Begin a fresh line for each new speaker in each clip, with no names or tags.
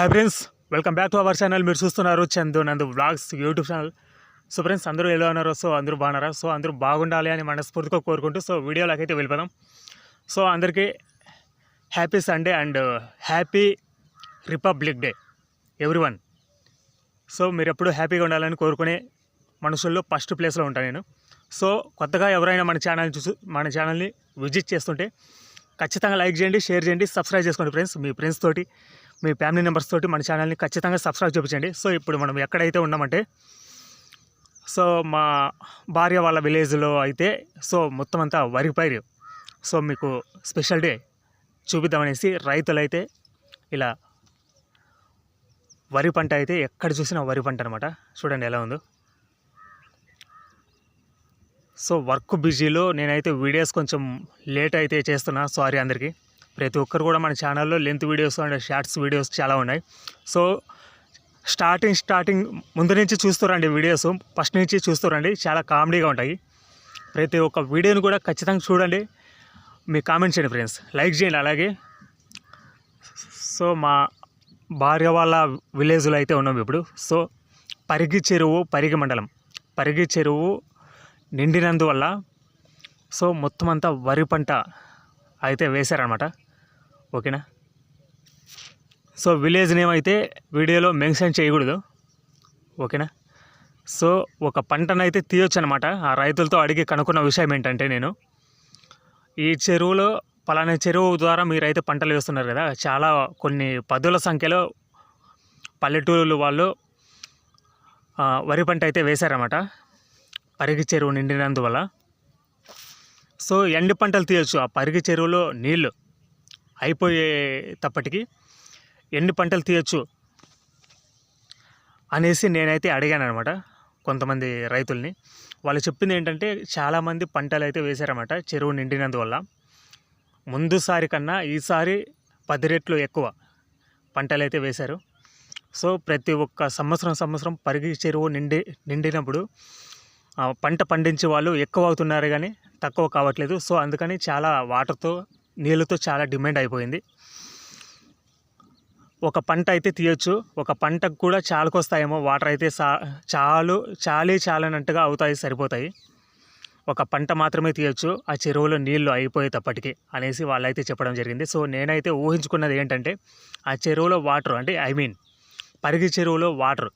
Hi friends welcome back to our channel మీరు చూస్తున్నారు Chandu Nandu blogs YouTube channel so friends అందరూ ఎలా ఉన్నారో సో అందరూ బాగున్నారా? సో అందరూ బాగుండాలి అని మనస్ఫూర్తిగా కోరుకుంటూ సో వీడియోలోకి అయితే వెళ్ళిపోదాం. సో అందరికీ happy Sunday and happy Republic Day everyone so మీరు ఎప్పుడు హ్యాపీగా ఉండాలని కోరుకునే మనుషుల్లో ఫస్ట్ ప్లేస్లో ఉంటాను నేను. సో కొత్తగా ఎవరైనా మన ఛానల్ చూసి మన ఛానల్ని విజిట్ చేస్తుంటే ఖచ్చితంగా లైక్ చేయండి షేర్ చేయండి సబ్స్క్రైబ్ చేసుకోండి ఫ్రెండ్స్ మీ ఫ్రెండ్స్ తోటి. మీ ఫ్యామిలీ మెంబర్స్ తోటి మన ఛానల్ని ఖచ్చితంగా సబ్స్క్రైబ్ చూపించండి. సో ఇప్పుడు మనం ఎక్కడైతే ఉన్నామంటే సో మా భార్య వాళ్ళ విలేజ్లో అయితే సో మొత్తం అంతా వరి పైరు. సో మీకు స్పెషల్ డే చూపిద్దామనేసి రైతులైతే ఇలా వరి పంట అయితే ఎక్కడ చూసినా వరి పంట అనమాట చూడండి ఎలా ఉందో. సో వర్క్ బిజీలో నేనైతే వీడియోస్ కొంచెం లేట్ అయితే చేస్తున్నా. సారీ అందరికీ. ప్రతి ఒక్కరు కూడా మన ఛానల్లో length videos and shorts videos చాలా ఉన్నాయి. సో స్టార్టింగ్ స్టార్టింగ్ ముందు నుంచి చూస్తారండి వీడియోస్. ఫస్ట్ నుంచి చూస్తారండి చాలా కామెడీగా ఉంటాయి. ప్రతి ఒక్క వీడియోని కూడా ఖచ్చితంగా చూడండి. మీ కామెంట్ చేయండి ఫ్రెండ్స్. లైక్ చేయండి అలాగే. సో మా భార్య వాళ్ళ విలేజ్లో అయితే ఉన్నాం ఇప్పుడు. సో పరిగి చెరువు పరిగి మండలం. పరిగి చెరువు నిండినందువల్ల సో మొత్తం అంతా వరి పంట అయితే వేశారనమాట ఓకేనా? సో విలేజ్ నేమ్ అయితే వీడియోలో మెన్షన్ చేయకూడదు. ఓకేనా? సో ఒక పంటనైతే తీయొచ్చు అనమాట ఆ రైతులతో అడిగి కనుక్కున్న విషయం ఏంటంటే నేను ఈ చెరువులో పలానా చెరువు ద్వారా మీరైతే పంటలు వేస్తున్నారు కదా చాలా కొన్ని పదుల సంఖ్యలో పల్లెటూరు వాళ్ళు వరి పంట అయితే వేశారన్నమాట పరిగి చెరువు నిండినందువల్ల. సో ఎండి పంటలు తీయొచ్చు. ఆ పరిగి చెరువులో నీళ్ళు అయిపోయేటప్పటికి ఎన్ని పంటలు తీయచ్చు అనేసి నేనైతే అడిగాను అనమాట కొంతమంది రైతుల్ని. వాళ్ళు చెప్పింది ఏంటంటే చాలామంది పంటలు అయితే వేశారన్నమాట చెరువు నిండినందువల్ల. ముందుసారి కన్నా ఈసారి పది రెట్లు ఎక్కువ పంటలు అయితే వేశారు. సో ప్రతి ఒక్క సంవత్సరం సంవత్సరం పరిగి చెరువు నిండి నిండినప్పుడు పంట పండించే వాళ్ళు ఎక్కువ అవుతున్నారు కానీ తక్కువ కావట్లేదు. సో అందుకని చాలా వాటర్తో నీళ్ళతో చాలా డిమాండ్ అయిపోయింది. ఒక పంట అయితే తీయొచ్చు. ఒక పంటకు కూడా చాలుకొస్తాయేమో వాటర్ అయితే సా చాలు చాలీ చాలనట్టుగా అవుతాయి సరిపోతాయి. ఒక పంట మాత్రమే తీయొచ్చు. ఆ చెరువులో నీళ్ళు అయిపోయేటప్పటికి అనేసి వాళ్ళైతే చెప్పడం జరిగింది. సో నేనైతే ఊహించుకున్నది ఏంటంటే ఆ చెరువులో వాటర్ అంటే ఐ మీన్ పరిగి చెరువులో వాటర్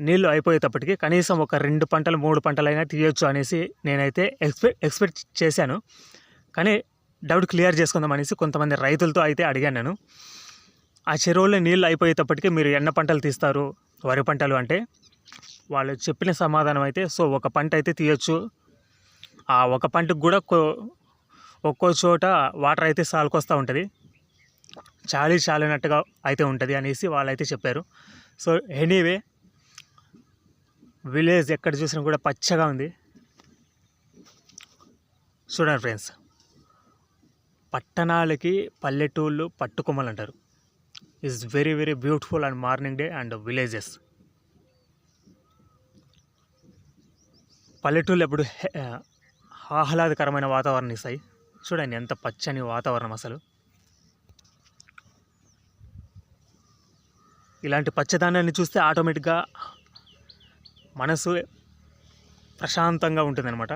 నీళ్ళు అయిపోయేటప్పటికి కనీసం ఒక రెండు పంటలు మూడు పంటలైనా తీయొచ్చు అనేసి నేనైతే ఎక్స్పెక్ట్ ఎక్స్పెక్ట్ చేశాను. కానీ డౌట్ క్లియర్ చేసుకుందాం అనేసి కొంతమంది రైతులతో అయితే అడిగాను నేను. ఆ చెరువులో నీళ్ళు అయిపోయేటప్పటికీ మీరు ఎన్న పంటలు తీస్తారు? వరి పంటలు అంటే? వాళ్ళు చెప్పిన సమాధానం అయితే సో ఒక పంట అయితే తీయొచ్చు. ఆ ఒక పంటకు కూడా ఒక్కో చోట వాటర్ అయితే సాలుకొస్తూ ఉంటుంది. చాలీ చాలినట్టుగా అయితే ఉంటుంది అనేసి వాళ్ళైతే చెప్పారు. సో ఎనీవే విలేజ్ ఎక్కడ చూసినా కూడా పచ్చగా ఉంది. చూడండి ఫ్రెండ్స్. పట్టణాలకి పల్లెటూళ్ళు పట్టుకొమ్మలు అంటారు it's very very beautiful and morning day and villages పల్లెటూళ్ళు ఎప్పుడు ఆహ్లాదకరమైన వాతావరణం ఇస్తాయి. చూడండి ఎంత పచ్చని వాతావరణం అసలు. ఇలాంటి పచ్చదాన్యాన్ని చూస్తే ఆటోమేటిక్గా మనసు ప్రశాంతంగా ఉంటుందన్నమాట.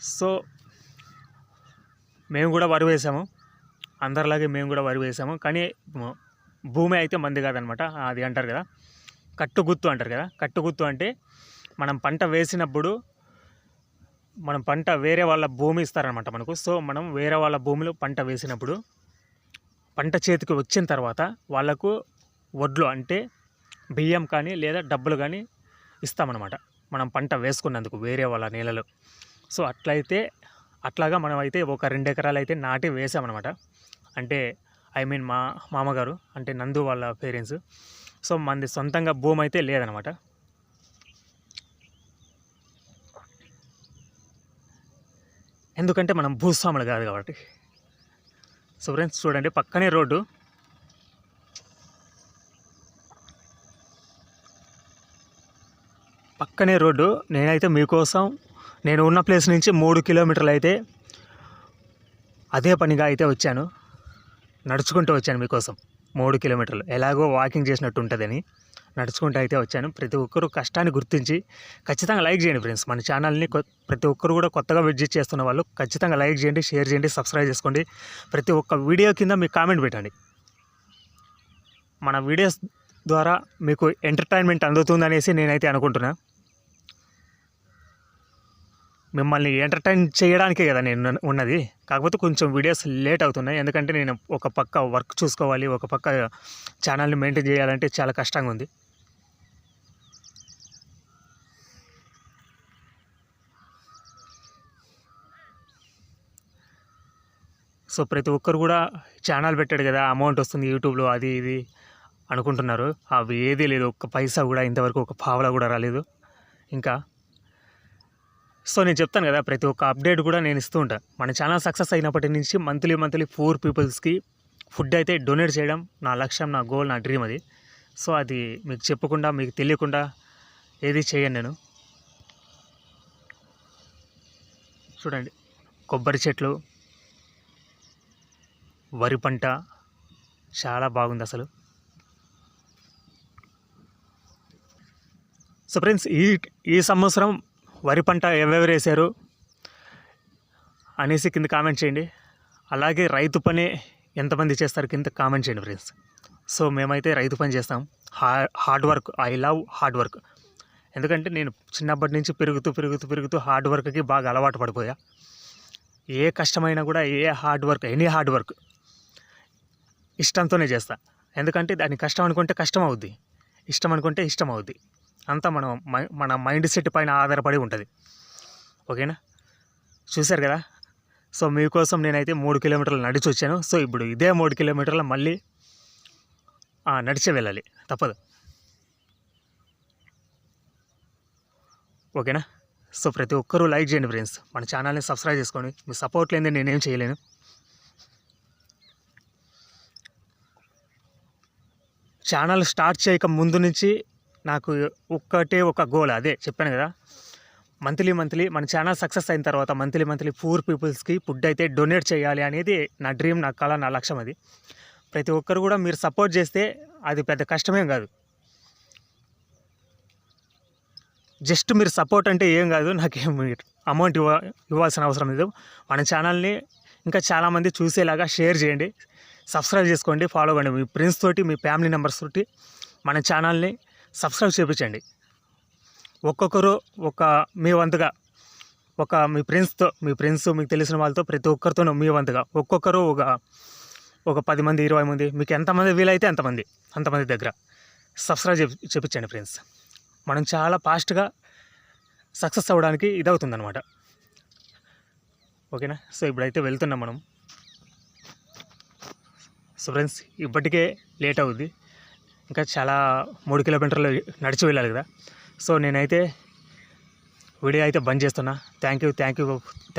సో మేము కూడా వరి వేసాము. అందరిలాగే మేము కూడా వరి వేసాము. కానీ భూమి అయితే మంది కాదనమాట. అది అంటారు కదా కట్టుగుత్తు అంటారు కదా. కట్టుగుత్తు అంటే మనం పంట వేసినప్పుడు మనం పంట వేరే వాళ్ళ భూమి ఇస్తారనమాట మనకు. సో మనం వేరే వాళ్ళ భూమిలో పంట వేసినప్పుడు పంట చేతికి వచ్చిన తర్వాత వాళ్ళకు వడ్లు అంటే బియ్యం కానీ లేదా డబ్బులు కానీ ఇస్తామన్నమాట మనం పంట వేసుకున్నందుకు వేరే వాళ్ళ నీళ్ళలో సో అట్లయితే అట్లాగా మనం అయితే ఒక రెండు ఎకరాలు అయితే నాటి వేసామన్నమాట. అంటే ఐ మీన్ మా మామగారు అంటే నందు వాళ్ళ పేరెంట్స్. సో మనది సొంతంగా భూమి అయితే లేదనమాట ఎందుకంటే మనం భూస్వాములు కాదు కాబట్టి. సో ఫ్రెండ్స్ చూడండి పక్కనే రోడ్డు. పక్కనే రోడ్డు. నేనైతే మీకోసం నేను ఉన్న ప్లేస్ నుంచి మూడు కిలోమీటర్లు అయితే అదే పనిగా అయితే వచ్చాను. నడుచుకుంటూ వచ్చాను మీకోసం మూడు కిలోమీటర్లు. ఎలాగో వాకింగ్ చేసినట్టు ఉంటుందని నడుచుకుంటూ అయితే వచ్చాను. ప్రతి ఒక్కరూ కష్టాన్ని గుర్తించి ఖచ్చితంగా లైక్ చేయండి ఫ్రెండ్స్ మన ఛానల్ని ప్రతి ఒక్కరు కూడా కొత్తగా విజిట్ చేస్తున్న వాళ్ళు ఖచ్చితంగా లైక్ చేయండి షేర్ చేయండి సబ్స్క్రైబ్ చేసుకోండి. ప్రతి ఒక్క వీడియో కింద మీకు కామెంట్ పెట్టండి. మన వీడియోస్ ద్వారా మీకు ఎంటర్టైన్మెంట్ అందుతుందనేసి నేనైతే అనుకుంటున్నా. మిమ్మల్ని ఎంటర్టైన్ చేయడానికే కదా నేను ఉన్నది. కాకపోతే కొంచెం వీడియోస్ లేట్ అవుతున్నాయి. ఎందుకంటే నేను ఒక పక్క వర్క్ చూసుకోవాలి ఒక పక్క ఛానల్ని మెయింటైన్ చేయాలంటే చాలా కష్టంగా ఉంది. సో ప్రతి ఒక్కరు కూడా ఛానల్ పెట్టాడు కదా అమౌంట్ వస్తుంది యూట్యూబ్లో అది ఇది అనుకుంటున్నారు. అవి ఏదీ లేదు ఒక్క పైసా కూడా ఇంతవరకు ఒక పావలా కూడా రాలేదు. ఇంకా సో నేను చెప్తాను కదా ప్రతి ఒక్క అప్డేట్ కూడా నేను ఇస్తూ ఉంటాను మన ఛానల్ సక్సెస్ అయినప్పటి నుంచి మంత్లీ మంత్లీ ఫోర్ పీపుల్స్కి ఫుడ్ అయితే డొనేట్ చేయడం నా లక్ష్యం నా గోల్ నా డ్రీమ్ అది. సో అది మీకు చెప్పకుండా మీకు తెలియకుండా ఏది చేయను నేను. చూడండి కొబ్బరి చెట్లు వరి పంట చాలా బాగుంది అసలు. సో ఫ్రెండ్స్ ఈ ఈ సంవత్సరం వరి పంట ఎవరెవరు వేశారు అనేసి కింద కామెంట్ చేయండి. అలాగే రైతు పని ఎంతమంది చేస్తారు కింద కామెంట్ చేయండి ఫ్రెండ్స్ సో మేమైతే రైతు పని చేస్తాం. Hard work I love hard work ఎందుకంటే నేను చిన్నప్పటి నుంచి పెరుగుతూ పెరుగుతూ పెరుగుతూ హార్డ్ వర్క్కి బాగా అలవాటు పడిపోయా. ఏ కష్టమైనా కూడా ఏ hard work any hard work ఇష్టంతోనే చేస్తా. ఎందుకంటే దాన్ని కష్టం అనుకుంటే కష్టం అవుద్ది. ఇష్టం అనుకుంటే ఇష్టం అవుద్ది. అంతా మనం మై- మన మైండ్ సెట్ పైన ఆధారపడి ఉంటుంది. ఓకేనా? చూశారు కదా? సో మీకోసం నేనైతే మూడు కిలోమీటర్లు నడిచి వచ్చాను సో ఇప్పుడు ఇదే మూడు కిలోమీటర్లు మళ్ళీ నడిచే వెళ్ళాలి. తప్పదు. ఓకేనా? సో ప్రతి ఒక్కరూ లైక్ చేయండి ఫ్రెండ్స్. మన ఛానల్ని సబ్స్క్రైబ్ చేసుకోండి. మీ సపోర్ట్ లేనిదే నేనేం చేయలేను. ఛానల్ స్టార్ట్ చేయక ముందు నుంచి నాకు ఒక్కటే ఒక గోల్ అదే చెప్పాను కదా. మంత్లీ మంత్లీ మన ఛానల్ సక్సెస్ అయిన తర్వాత మంత్లీ మంత్లీ పూర్ పీపుల్స్కి ఫుడ్ అయితే డొనేట్ చేయాలి అనేది నా డ్రీమ్ నా కళ నా లక్ష్యం అది. ప్రతి ఒక్కరు కూడా మీరు సపోర్ట్ చేస్తే అది పెద్ద కష్టమేం కాదు. జస్ట్ మీరు సపోర్ట్ అంటే ఏం కాదు నాకేం అమౌంట్ ఇవ్వ ఇవ్వాల్సిన అవసరం లేదు. మన ఛానల్ని ఇంకా చాలామంది చూసేలాగా షేర్ చేయండి. సబ్స్క్రైబ్ చేసుకోండి ఫాలో అవ్వండి. మీ ఫ్రెండ్స్ తోటి మీ ఫ్యామిలీ మెంబర్స్ తోటి మన ఛానల్ని సబ్స్క్రైబ్ చేయించండి ఒక్కొక్కరు ఒక మీ వంతుగా ఒక మీ ఫ్రెండ్స్తో మీ ఫ్రెండ్స్ మీకు తెలిసిన వాళ్ళతో ప్రతి ఒక్కరితోనూ మీ వంతుగా ఒక్కొక్కరు ఒక ఒక పది మంది ఇరవై మంది మీకు ఎంతమంది వీలైతే అంతమంది అంతమంది దగ్గర సబ్స్క్రైబ్ చేపి చేపించండి ఫ్రెండ్స్. మనం చాలా ఫాస్ట్గా సక్సెస్ అవ్వడానికి ఇదవుతుందనమాట ఓకేనా? సో ఇప్పుడైతే వెళ్తున్నాం మనం. సో ఫ్రెండ్స్ ఇప్పటికే లేట్ అవుద్ది. ఇంకా చాలా మూడు కిలోమీటర్లు నడిచి వెళ్ళాలి కదా. సో నేనైతే వీడియో అయితే బంద్ చేస్తున్నా. Thank you thank you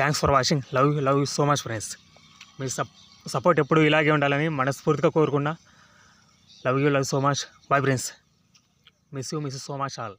thanks for watching love you love you so much friends me sup support ఎప్పుడు ఇలాగే ఉండాలని మనస్ఫూర్తిగా కోరుకున్నా. Love you love so much bye friends miss you miss so much all